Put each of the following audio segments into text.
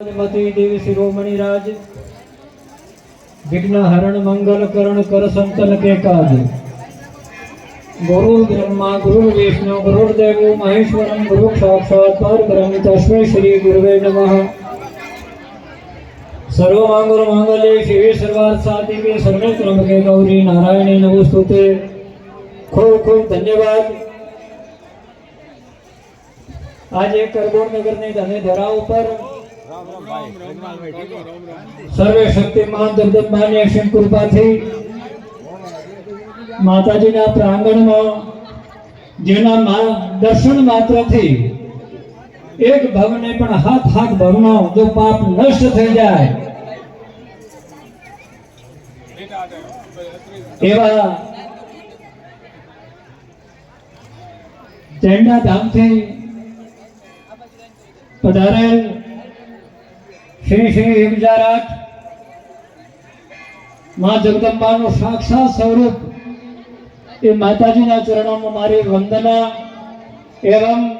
મતી દેવી શિરોમણી રાજ વિઘ્ન હરણ મંગલ કરણ કર સંતન કે કાજ ગુરુ બ્રહ્મા ગુરુ વિષ્ણુ ગુરુ દેવો મહેશ્વરમ ગુરુ સાક્ષાત પરબ્રહ્મ તસ્મૈ શ્રી ગુરુવે નમઃ સર્વ માંગલ માંગલ્ય શિવે સર્વાર્થ સાધિકે સર્વે ત્રંબકે ગૌરી નારાયણી નમોસ્તુતે ખૂબ ખૂબ ધન્યવાદ આજે કરબોડ નગરની ધને ધરા ઉપર સર્વે શક્તિમાન જગદંબાની અસીમ કૃપાથી માતાજીના પ્રાંગણમાં, જેના દર્શન માત્રથી એક ભવને પણ હાથ હાથ ભવનો જો પાપ નષ્ટ થઈ જાય. એવા ચેંડા ધામથી પધારેલ શ્રી શ્રી એક હજાર આઠમાં જગદંબાનું સાક્ષાત સ્વરૂપ એ માતાજીના ચરણોમાં મારી વંદના એવમ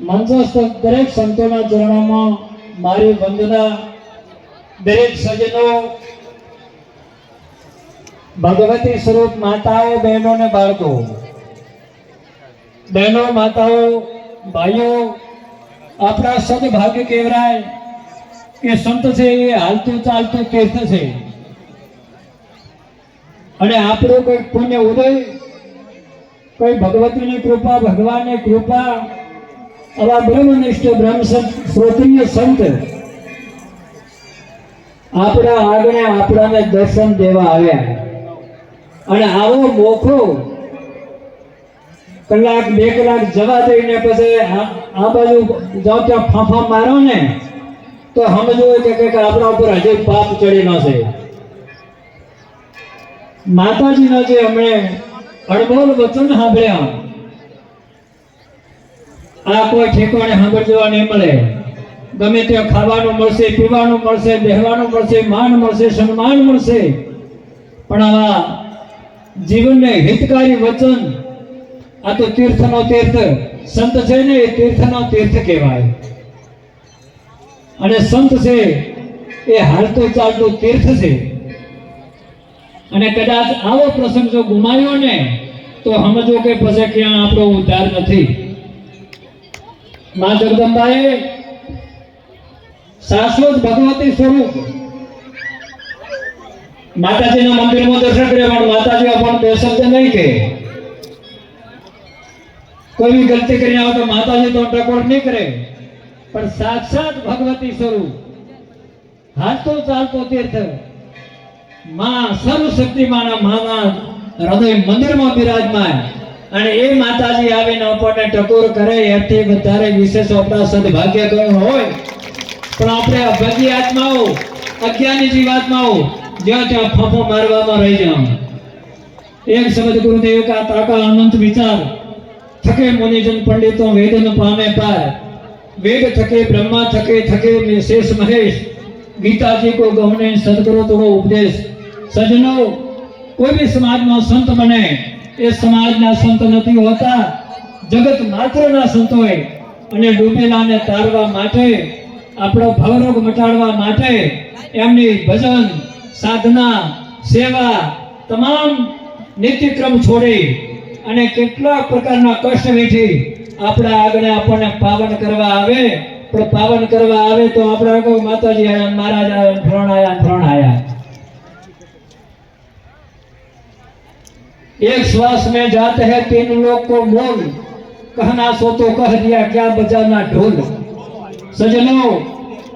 મંચસ્થ દરેક સંતોના ચરણોમાં મારી વંદના. દરેક સજનો ભગવતી સ્વરૂપ માતાઓ, બહેનો ને બાળકો. બહેનો, માતાઓ, ભાઈઓ, આપણા સદભાગ્ય કહેવાય કે સંત છે એ હાલતું ચાલતું તીર્થ છે. અને આપણો કોઈ પુણ્ય ઉદય, કોઈ ભગવતીની કૃપા, ભગવાનની કૃપા, આવા બ્રહ્મનિષ્ઠ બ્રહ્મ શ્રોત્રિય સંત આપણા આગળ આપણાને દર્શન દેવા આવ્યા. અને આવો મોખો કલાક બે કલાક જવા દઈને પછી આ બાજુ જાઓ ત્યાં ફાંફા મારો ને. તો સમજવું કે આપણા ઉપર હજી પાપ ચડી ન છે. માતાજીના જે અમે અણમોલ વચન સાંભળ્યા, આ કોઈ ઠેકાણે સાંભળવા નહીં મળે. ગમે ત્યાં ખાવાનું મળશે, પીવાનું મળશે, બેહવાનું મળશે, માન મળશે, સન્માન મળશે. પણ આવા જીવનને હિતકારી વચન, આ તો તીર્થનો તીર્થ, સંત છે ને એ તીર્થનો તીર્થ કહેવાય. અને સંત છે, એ હાલતું ચાલતું તીર્થ છે. અને કદાચ આવો પ્રસંગ જો ગુમાવ્યો ને, તો સમજો કે પછી ક્યાં આપણો ઉદ્ધાર નથી. મા જગદંબાએ શાશ્વત ભગવતી સ્વરૂપ માતાજીના મંદિરમાં દર્શન કર્યા, પણ માતાજી આપણને બે શબ્દ નહીં કે કોઈ બી ગલતી કરી આવે તો માતાજી તો ટકોર નહીં કરે. પણ સાક્ષાત ભગવતી સ્વરૂપ. હાલતો ચાલતો તીર્થ. માં સર્વશક્તિમાના માના હૃદય મંદિરમાં બિરાજમાન. અને એ માતાજી આવીને આપણને ટકોર કરે, એથી વધારે વિશેષ આપણા સદભાગ્ય ગયું હોય. પણ આપણે અભગી આત્માઓ, અજ્ઞાની જીવાત્માઓ, જ્યાં ત્યાં ફફો મારવામાં રહી જાઉં એક શબ્દ ગુરુદેવ કા તાકા અનંત વિચાર. થકે મુનિજન પંડિતો વેદન પામે પાર. વેદ થકે, બ્રહ્મા થકે થકે શેષ મહેશ ગીતાજી કો ગમને સદગુરુ તોડો ઉપદેશ. સજનો કોઈ બી સમાજનો સંત બને, એ સમાજના સંત નથી હોતા. જગત માત્રના સંત હોય અને ડૂબેલાને તારવા માટે, આપણો ભવરોગ મટાડવા માટે એમની ભજન, સાધના, સેવા તમામ નિત્યક્રમ છોડી અને કેટલા પ્રકારના કષ્ટ વેઠી આપણા આગળ આપણને પાવન કરવા આવે, પણ પાવન કરવા આવે તો આપણે માતાજી આયા, મહારાજ આયા ત્રણ આયા ત્રણ આયા. એક શ્વાસ મેં જાત હે તીન લોગ કો બોલ કહના સો તો કહ દિયા ક્યા બજાના ઢોલ. સજનો,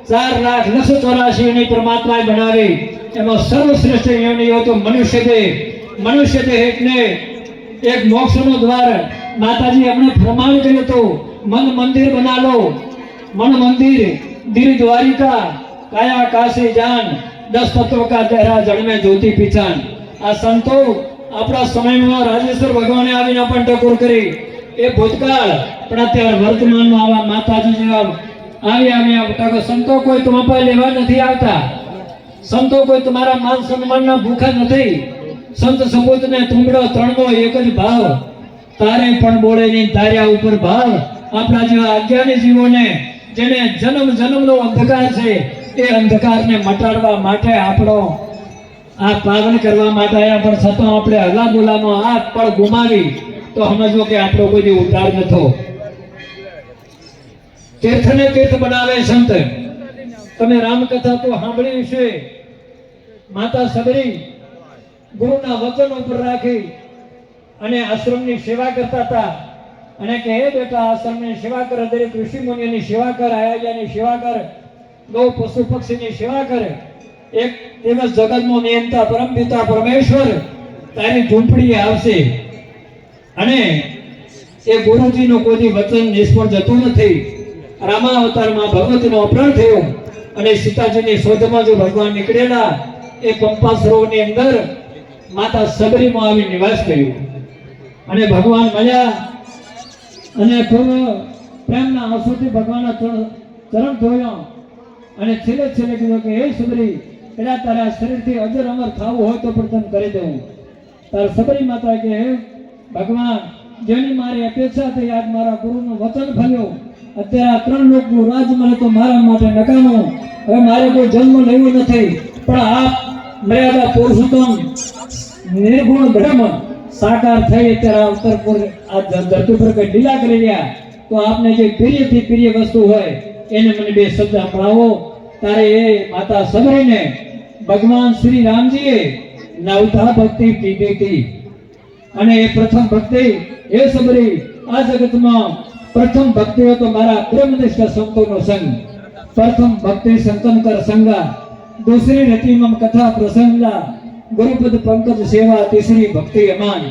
ચાર લાખ નસો ચોરાશી ની પરમાત્માએ બનાવી, એમાં સર્વશ્રેષ્ઠ યોનિઓ તો મનુષ્ય દેહ મનુષ્ય દેહ એટલે એક મોક્ષ મોક્ષનું દ્વાર. માતાજી અમને પ્રમાણ કર્યું તો મન મંદિર બના લો મન મંદિર, દિલ દ્વારિકા, કાયા કાશી જાન, દસ તત્વ કા ચહેરા જળમે જ્યોતિ પીછાન. આ સંતો આપણા સમયમાં રાજેશ્વર ભગવાને આવીને પણ ટકોર કરી. એ ભૂતકાળ પણ અત્યારે વર્તમાનમાં આવા માતાજી જેવા આવી આવી ટકો સંતો કોઈ તમારા લેવા નથી આવતા. સંતો કોઈ તમારા માન સન્માનના ભૂખા નથી. સંત સબૂત ને તુંબડો ત્રણનો એક જ ભાવ તારે પણ બોલે નહીં તાર્યા ઉપર ભાર આપણા જેવા અજ્ઞાની જીવોને જેને જન્મ, જન્મનો અંધકાર છે, એ અંધકારને મટાડવા માટે આપણો આ પાવન કરવા માટે આવ્યા પણ છતાં આપણે હલા બોલામાં હાથ પણ ગુમાવી, તો સમજવો કે આપણો કોઈ ઉદ્ધાર નથો તીર્થને તીર્થ બનાવે સંત. તમે રામકથા તો સાંભળી છે માતા સબરી ગુરુના વચન ઉપર રાખી અને આશ્રમની સેવા કરતા હતા. અને કે હે બેટા, આશ્રમની સેવા કર, દરેક ઋષિ મુનિની સેવા કર આયાજાની સેવા કર, ગૌ, પશુ પક્ષીની સેવા કરે. એક દિવસ જગતનો નિયંતા પરમ પિતા, પરમેશ્વર, તારી ઝૂંપડીએ આવશે. અને એ ગુરુજીનું કોઈ વચન નિષ્ફળ જતું નથી. રામાવતારમાં ભગવતનો અપહરણ થયો અને સીતાજીની શોધમાં જો ભગવાન નીકળેલા, એ પંપા સરોવરની અંદર માતા સબરીમાં આવી નિવાસ કર્યું. અને ભગવાન મળ્યા અને ખૂબ પ્રેમના આંસુથી ભગવાનના ચરણ ધોયો. અને છેલ્લે છેલ્લે કીધું કે, હે સબરી, પેલા તારા શરીરથી અજર અમર થવું હોય તો પણ કરી દઉં. તારા સબરી માતા કે, હે ભગવાન, જેની મારી અપેક્ષા થઈ આજ મારા ગુરુનું વચન ફલ્યું અત્યારે આ ત્રણ લોકનું રાજ મળે તો મારા માટે નકામું. હવે મારે કોઈ જન્મ લેવો નથી, પણ આપ મર્યાદા પુરુષોત્તમ, નિર્ગુણ બ્રહ્મ સાકાર થઈ અત્યારે અંતરપુર આ ધરતી પર કઈ ઢીલા કરી રહ્યા, તો આપને જે પ્રિયથી પ્રિય વસ્તુ હોય, એને મને બે શબ્દ અપનાવો તારે એ માતા સબરીને ભગવાન શ્રી રામજીએ નવતા ભક્તિ કીધી હતી. અને એ પ્રથમ ભક્તિ એ સબરી, આ જગતમાં પ્રથમ ભક્તિ હતો મારા બ્રહ્મનિષ્ઠ સંતોનો સંગ, પ્રથમ ભક્તિ સંતન સંગા, દૂસરી રતિમાં કથા પ્રસંગા ગુરુપદ પંકજ સેવા તીસરી ભક્તિ અમાન.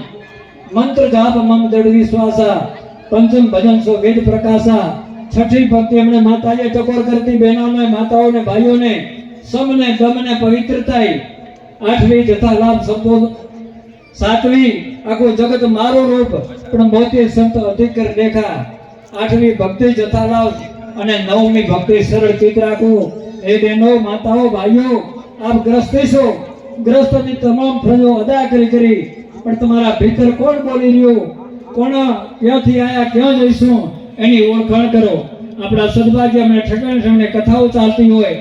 મંત્ર જાપ મમ દળ વિશ્વાસા. પંચમ ભજન સો વેદ પ્રકાશા. છઠ્ઠી ભક્તિ એમણે માતાએ ટકોર કરતી બહેનોને, માતાઓને, ભાઈઓને, સમને, ગમને પવિત્રતાએ આઠમી જથા લાભ સંબોધ સાતમી આખું જગત મારો રૂપ, પણ મોતે સંત અધિકર દેખા. આઠમી ભક્તિ જથા લાભ અને નવમી ભક્તિ સરળ ચિત્ર આખું એ બહેનો, માતાઓ, ભાઈઓ, આપ ગ્રસ્ત છો. ગ્રસ્તની તમામ ફરજો અદા કરી કરી પણ તમારા ભીતર કોણ બોલી રહ્યું? કોણ ક્યાંથી આયા, ક્યાં જઈશું? એની ઓળખાણ કરો. આપણા સદભાગ્ય અમને ઠેકાણે ઠેકાણે કથાઓ ચાલતી હોય,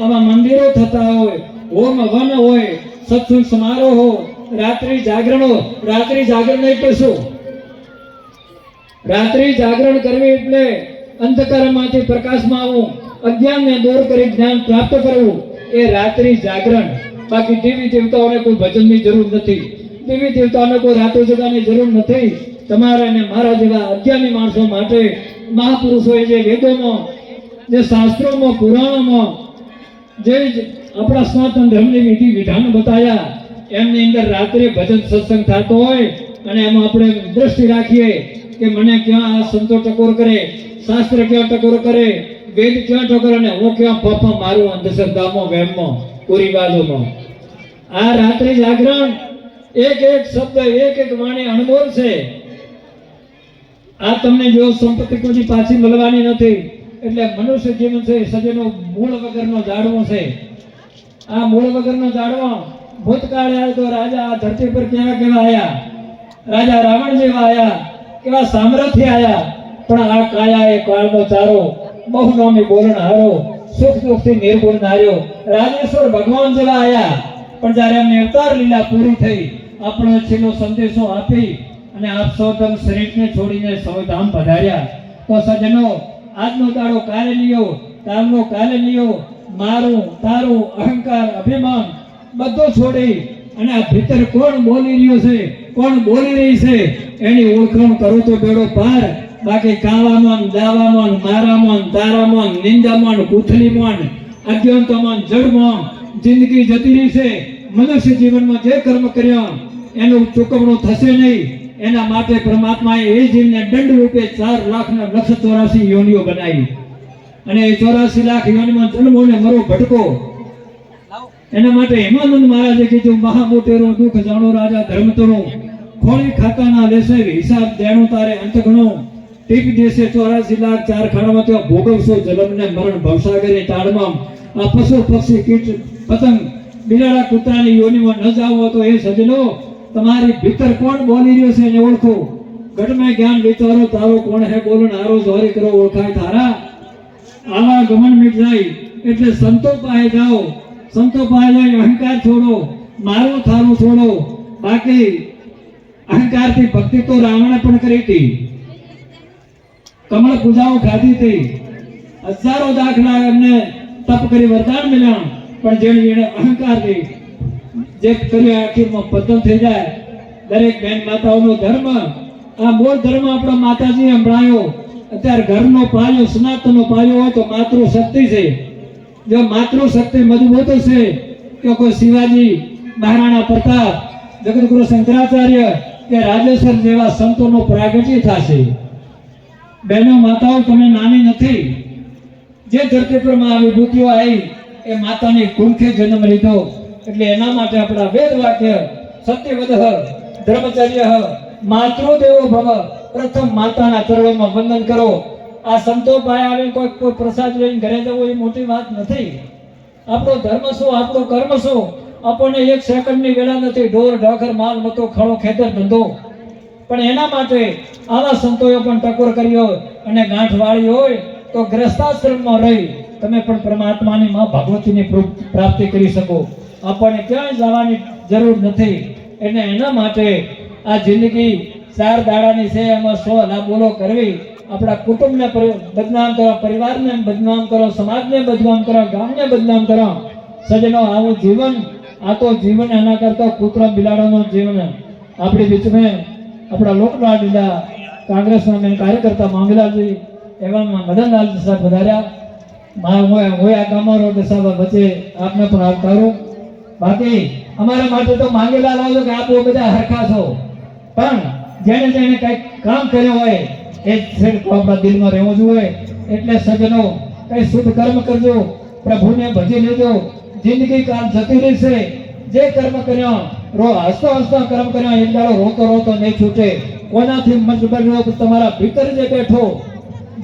આવા મંદિરો થતા હોય, હોમ વન હોય, સત્સંગ સમારોહો રાત્રિ જાગરણો, રાત્રિ જાગરણ એટલે શું? રાત્રિ જાગરણ કરવી એટલે અંધકારમાંથી પ્રકાશમાં આવવું અજ્ઞાનને દૂર કરી જ્ઞાન પ્રાપ્ત કરવું, એ રાત્રિ જાગરણ. બાકી દેવી દેવતાઓને કોઈ ભજનની જરૂર નથી. દેવી દેવતાઓને કોઈ રાતો જગાની જરૂર નથી. તમારા અને મારા જેવા અજ્ઞાની માણસો માટે મહાપુરુષોએ જે વેદોમાં જે શાસ્ત્રોમાં પુરાણોમાં જે આપણા સનાતન ધર્મની વિધિ વિધાન બતાવ્યા એમની અંદર રાત્રે ભજન સત્સંગ થતો હોય અને એમાં આપણે દ્રષ્ટિ રાખીએ કે મને ક્યાં આ સંતો ટકોર કરે, શાસ્ત્ર ક્યાં ટકોર કરે, વેદ ક્યાં ટકોર અને હું ક્યાં ફાફા મારું અંધશ્રદ્ધામાં વહેમમાં કુરિવાજોમાં આ રાત્રિ જાગરણ એક એક શબ્દ, એક એક વાણી અણમોલ છે. આ તમને જો સંપત્તિ કોઈ પાછી મળવાની નથી, એટલે મનુષ્ય જીવન છે સજનો મૂળ વગરનો જાડવો છે. આ મૂળ વગરનો જાડવો ભૂતકાળે આવ્યો તો રાજા આ ધરતી પર કેવા કેવા આયા? રાજા રાવણ જેવા આયા, કેવા સામ્રાજ્ય આવ્યા પણ આ કાયા એ કાળનો ચારો બહુ નામી બોલણ હારો સુખ દુઃખથી નિર્ગુણ નાર્યો રાજેશ્વર ભગવાન જેવા આવ્યા પણ જ્યારે એમની અવતાર લીલા પૂરી થઈ, આપણો છેલ્લો સંદેશો આપી અને આપ સૌતમ શરીરને છોડીને સૌધામ પધાર્યા. તો સજ્જનો, આજનો દાડો કાલે લ્યો કાલનો કાલે લ્યો મારું, તારું અહંકાર, અભિમાન બધું છોડી અને આ ભીતર કોણ બોલી રહ્યો છે, કોણ બોલી રહી છે, એની ઓળખાણ કરો તો બેડો પાર. બાકી કાવામાં દાવામાં મારામાં તારામાં નિંદામાં કુથલીમાં અજ્ઞાનતામાં જડમાં જિંદગી જતી રહી છે મનુષ્ય જીવનમાં જે કર્મ કર્યા, એનું ચૂકવણું થશે નહીં. એના માટે પરમાત્માએ એ જીવને દંડ રૂપે ચાર લાખ ને લક્ષ ચોરાસી યોનિઓ બનાવી. અને એ ચોરાસી લાખ યોનિમાં જન્મો ને મરો ભટકો. એના માટે હેમાનંદ મહારાજે કીધું મહા દુઃખ જાણો રાજા ધર્મતરો. ખોળી ખાતાના લેશે, હિસાબ દેણું તારે અંત ટીપ દેશે ચોરાસી લાખ ચાર ત્યાં ભોગવશો જલમ ને મરણ ભવસાગરની તાળમાં આ પશુ પક્ષી કીટ પતંગ બિલાડા કૂતરાની યોનિમાં ન જાવ તો એ સજનો તમારી ભીતર કોણ બોલી રહ્યો છે એને ઓળખો. ઘટમાં જ્ઞાન વિચારો, તારો કોણ હે બોલો હારો જોરી કરો, ઓળખાય તારા. આવા ગમન મીટ જાય, એટલે સંતો પાસે જાઓ. સંતો પાસે જાય અહંકાર છોડો, મારું થારું છોડો. બાકી અહંકારથી ભક્તિ તો રાવણે પણ કરી હતી. કમળ પૂજાઓ ખાધી હતી. હજારો દાખલા એમને તપ કરી વરદાન મળ્યા, પણ જેણે અહંકાર અહંકારથી જે કર્યો આખીરમાં પતન થઈ જાય, દરેક બેન માતાઓનો ધર્મ, આ મૂળ ધર્મ આપણા માતાજી સંભળાયો. અત્યારે ઘરનો પાયો, સનાતનનો પાયો હોય તો માતૃ શક્તિ છે. જો માતૃ શક્તિ મજબૂત છે કે કોઈ શિવાજી, મહારાણા પ્રતાપ જગતગુરુ શંકરાચાર્ય કે રાજેશ્વર જેવા સંતોનો પ્રાગટ્ય થશે. બહેનો માતાઓ તમે નાની નથી. જે ધરતી પરમાં વિભૂતિઓ આવી, એ માતાની કુંખે જન્મ લીધો. એટલે એના માટે આપણા વેદ વાક્ય સત્યવધ ધર્મચર્ય માતૃદેવો ભવ. પ્રથમ માતાના ચરણોમાં વંદન કરો. આ સંતો પાસે આવીને કોઈ કોઈ પ્રસાદ લઈને ઘરે જવું, એ મોટી વાત નથી. આપણો ધર્મ શું? આપણો કર્મ શું? આપણને એક સેકન્ડની વેળા નથી. ઢોર ઢાખર, માલ, મતો ખળો ખેતર, ધંધો. પણ એના માટે આવા સંતોએ પણ ટકોર કર્યો અને ગાંઠ વાળી હોય તો ગ્રસ્તાશ્રમમાં રહી તમે પણ પરમાત્માની માં ભગવતીની પ્રાપ્તિ કરી શકો. આપણને ક્યાંય જવાની જરૂર નથી. એટલે એના માટે આ જિંદગી ચાર દાડાની છે, એમાં સો બોલો કરવી. આપણા કુટુંબને બદનામ કરો પરિવારને બદનામ કરો, સમાજને બદનામ કરો, ગામને બદનામ કરો. સજનો, આવું જીવન, આ તો જીવન એના કરતા કૂતરા બિલાડાનું જીવન આપણી બીચમાં આપણા લોકલાડીલા કોંગ્રેસના મેં કાર્યકર્તા માંગલાલજી એવા મદનલાલજી સાહેબ વધાર્યા. હું આ ગામમાં રોડ સાહેબ વચ્ચે આપને પણ આવકારું બાકી અમારા માટે તો માંગેલા લાવજો કે આપ બધા હરખા છો. પણ જેને જેને કંઈક કામ કર્યું હોય, એ શ્રેષ્ઠ આપણા દિલમાં રહેવું જોઈએ. એટલે સજ્જનો કઈ શુદ્ધ કર્મ કરજો. પ્રભુને ભજી લેજો. જિંદગી કાલ જતી રહેશે. જે કર્મ કર્યો રો હસતો હસતો કર્મ કર્યા એક દાડો રોતો રોતો નહીં છૂટે. કોનાથી મજબૂર તમારા ભીતર જે બેઠો,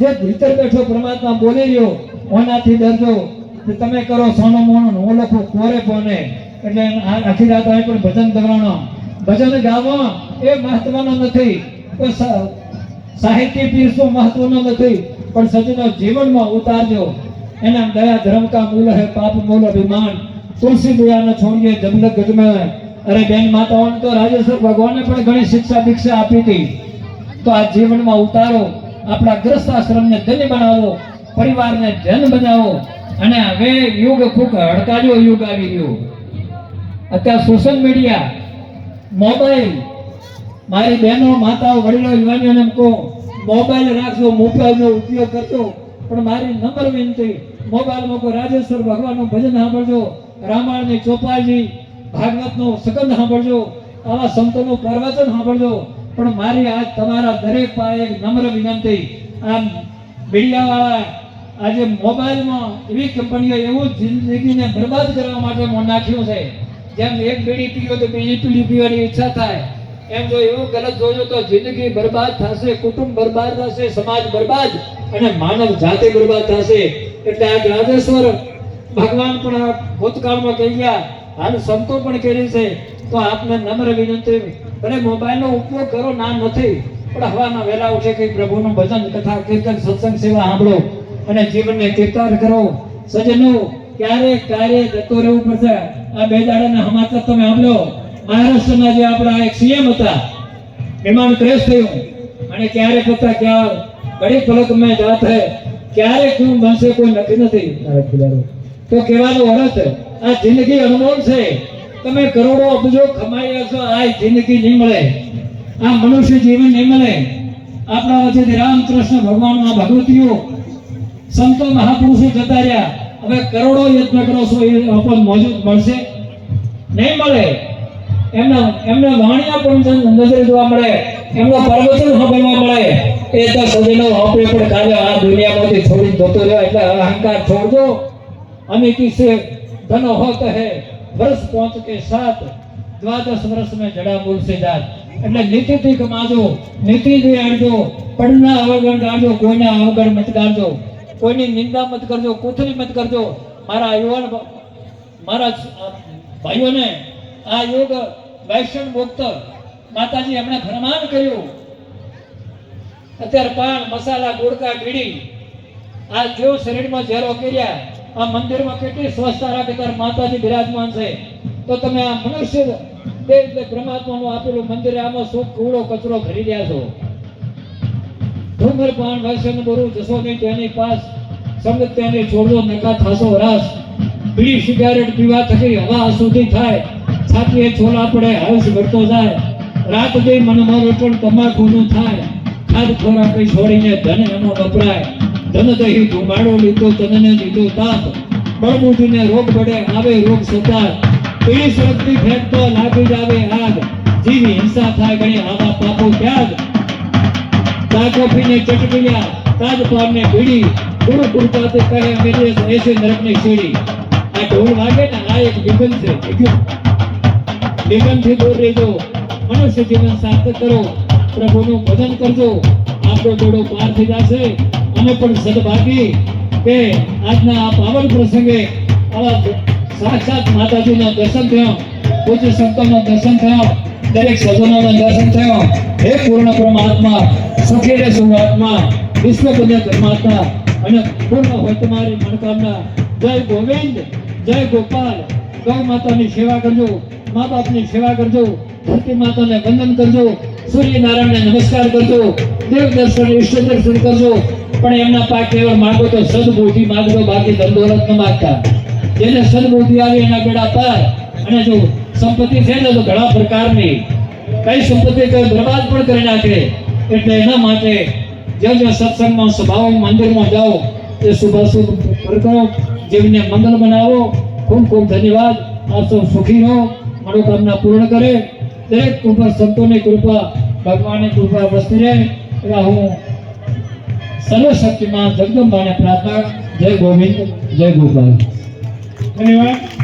જે ભીતર બેઠો પરમાત્મા બોલી રહ્યો કોનાથી ડરજો. તમે કરો સોનો મોણો નો લખું, કોરે પોને. એટલે આખી રાત આવે પણ ભજન કરવાનો. ભજન ગાવા એ મહત્વનો નથી. સાહિત્ય પીરસો મહત્વનો નથી. પણ સજનો જીવનમાં ઉતારજો. એના દયા ધર્મ કા મૂલ હે, પાપ મૂલ અભિમાન. તુલસી દયા ન છોડીએ જમલ ગજમે. અરે બેન માતાઓને તો રાજેશ્વર ભગવાને પણ ઘણી શિક્ષા દીક્ષા આપી હતી. તો આ જીવનમાં ઉતારો, આપણા ગ્રસ્ત આશ્રમને ધન્ય બનાવો, પરિવારને ધન બનાવો. અને હવે યુગ ખૂબ હડકાર્યો યુગ આવી ગયો અત્યારે સોશિયલ મીડિયા મોબાઈલ મારી બહેનો, માતાઓ, વડીલો, યુવાનીઓને એમ કહો મોબાઈલ રાખજો, મોબાઈલનો ઉપયોગ કરજો. પણ મારી નમ્ર વિનંતી, મોબાઈલમાં કોઈ રાજેશ્વર ભગવાનનું ભજન સાંભળજો. રામાયણની ચોપાજી ભાગવતનું સગંધ સાંભળજો, આવા સંતોનું પ્રવચન સાંભળજો. પણ મારી આજ તમારા દરેક પાસે એક નમ્ર વિનંતી. આમ મીડિયાવાળા આજે મોબાઈલમાં એવી કંપનીઓ એવું જિંદગીને બરબાદ કરવા માટે નાખ્યું છે. જેમ એક બીડી પીવો તો બીજી પીડી પીવાની ઈચ્છા થાય. એમ જો એવું ગલત જોજો તો જિંદગી બરબાદ થશે, કુટુંબ બરબાદ થશે, સમાજ બરબાદ અને માનવ જાતે બરબાદ થશે. એટલે આજ રાજેશ્વર ભગવાન પણ ભૂતકાળમાં કહી ગયા હાલ સંતો પણ કરી છે તો આપને નમ્ર વિનંતી ભલે મોબાઈલનો ઉપયોગ કરો ના નથી. પણ હવાના વહેલા ઉઠે કે પ્રભુનું ભજન કથા કીર્તન સત્સંગ સેવા સાંભળો અને જીવનને કીર્તન કરો. સજનો ક્યારે ક્યારે જતો રહેવું પડશે? આ બે દાડાના સમાચાર તમે સાંભળો. મહારાષ્ટ્રના જે આપણા એક સીએમ હતા વિમાન ક્રેશ થયું અને ક્યારે હતા ક્યાં બડી ફલક મેં જાત હે. ક્યારે શું બનશે કોઈ નક્કી નથી. તો કહેવાનો અર્થ આ જિંદગી અનમોલ છે. તમે કરોડો અબજો કમાઈ છો, આ જિંદગી નહીં મળે. આ મનુષ્ય જીવન નહીં મળે. આપણા વચ્ચે રામકૃષ્ણ ભગવાન આ ભગવતીઓ સંતો મહાપુરુષો જતા રહ્યા. હવે કરોડો યત્ન કરો એ આપણને મોજૂદ મળશે. નહીં મળે. એમના, એમને વાણિયા પણ નજરે જોવા મળે, એમનો પ્રવચન સાંભળવા મળે. એ તો સજનો આપણે પણ કાલે આ દુનિયામાંથી છોડી જતો રહ્યો, એટલે અહંકાર છોડજો. અને કિસ્સે धन होत है वर्ष पहुंच के साथ द्वादश वर्ष में जड़ा मूल से जात એટલે નીતિથી કમાજો નીતિથી આણજો પડના અવગણ કાઢજો કોઈના અવગણ મત કાઢજો કોઈની નિંદા મત કરજો કુથરી મત કરજો મારા યુવાન ભ- મારા અ, ભાઈઓને આ યોગ વૈષ્ણવ મુક્ત માતાજી એમણે ફરમાન કર્યું અત્યારે પાન મસાલા ગુડકા બીડી આ જો શરીરમાં ઝેરો કર્યા આ મંદિરમાં કેટલી સ્વચ્છતા રાખે ત્યારે માતાજી બિરાજમાન છે. તો તમે આ મનુષ્ય તે એટલે પરમાત્માનું આપેલું મંદિર આમાં સુખ કૂડો કચરો ભરી રહ્યા છો? ધૂમ્રપાન વૈષ્ણવ ગુરુ જશો નહીં તેની પાસ, સંગત તેને છોડવો, નકા થાસો રાસ. બીડી સિગારેટ પીવા થકી હવા અશુદ્ધિ થાય. છાતીએ છોલા પડે હર્ષ ભરતો જાય. રાત દી પણ તમાકુ તમાકુનું થાય. ખાદ ખોરાક છોડીને ધન એનો વપરાય. ધન દહી ધુમાડો લીધો, તનને લીધો તાપ. બળબુદ્ધિને રોગ પડે, આવે રોગ સતાર. પીળી શક્તિ ફેંકતો, લાગી જાવે આગ. જીવી હિંસા થાય ગણી આવા પાપો ત્યાગ. તાકો પીને ચટકિયા તાજ પારને બીડી ગુરુ ગુરપાતે કહે મેરે એસે નરકની સીડી. આ ઢોલ વાગે ને આ એક વિઘન છે વિઘનથી દૂર રહેજો. મનુષ્ય જીવન સાર્થક કરો. પ્રભુનું ભજન કરજો. આપણો જોડો પાર થઈ જશે. અમે પણ સદભાગી કે આજના આ પાવન પ્રસંગે આવા સાક્ષાત માતાજીના દર્શન થયો, પૂજ્ય સંતોના દર્શન થયો, દરેક સજનોના દર્શન થયો. હે પૂર્ણ પરમાત્મા સુખી રે સુવાત્મા વિશ્વ પુણ્ય પરમાત્મા, અને પૂર્ણ હોય તમારી મનોકામના. જય ગોવિંદ, જય ગોપાલ. ગૌ માતાની સેવા કરજો, મા બાપની સેવા કરજો, ધરતી માતાને વંદન કરજો, સૂર્યનારાયણને નમસ્કાર કરજો દેવ દર્શન ઈષ્ટ દર્શન કરજો. પણ એમના કેવળ માગો તો સદબુદ્ધિ માગતો બાકી ધંધોરત ન માગતા જેને સદબુદ્ધિ આવી એના બેડા પાર. અને જો સંપત્તિ છે ને તો ઘણા પ્રકારની. કઈ સંપત્તિ તો બરબાદ પણ કરી નાખે. એટલે એના માટે જે જે સત્સંગમાં સભાઓમાં મંદિરમાં જાઓ, એ શુભાશુભ કરો જેમને મંગલ બનાવો, ખૂબ ખૂબ ધન્યવાદ. આપ સૌ સુખી રહો. મનોકામના પૂર્ણ કરે. દરેક ઉપર સંતોની કૃપા, ભગવાનની કૃપા વસ્તી રહે. એવા હું સર્વશક્તિમાં જગદંબાને પ્રાર્થના. જય ગોવિંદ જય ગોપાલ. ધન્યવાદ.